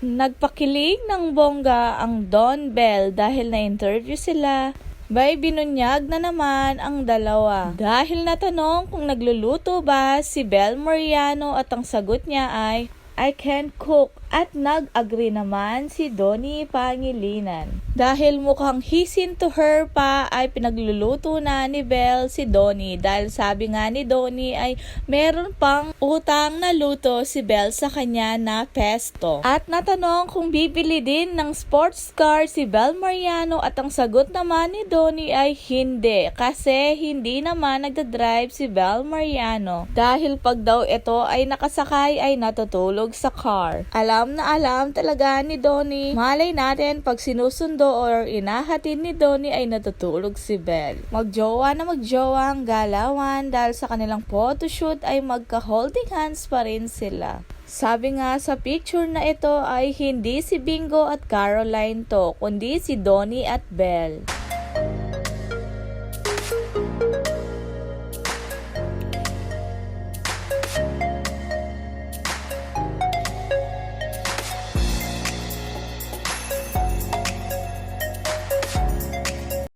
Nagpakilig ng bongga ang Don Bell dahil na-interview sila. Bay binunyag na naman ang dalawa. Dahil natanong kung nagluluto ba si Bel Mariano at ang sagot niya ay, I can cook. At nag-agree naman si Donnie Pangilinan. Dahil mukhang hisin to her pa ay pinagluluto na ni Belle si Donnie. Dahil sabi nga ni Donnie ay meron pang utang na luto si Belle sa kanya na pesto. At natanong kung bibili din ng sports car si Belle Mariano at ang sagot naman ni Donnie ay hindi. Kasi hindi naman nagdadrive si Belle Mariano. Dahil pag daw ito ay nakasakay ay natutulog sa car. Alam na alam talaga ni Donnie. Malay natin pag sinusundo or inahatid ni Donnie ay natutulog si Belle. Magjowa na magjowa ang galawan dahil sa kanilang photoshoot ay magka-holding hands pa rin sila. Sabi nga sa picture na ito ay hindi si Bingo at Caroline to, kundi si Donnie at Belle.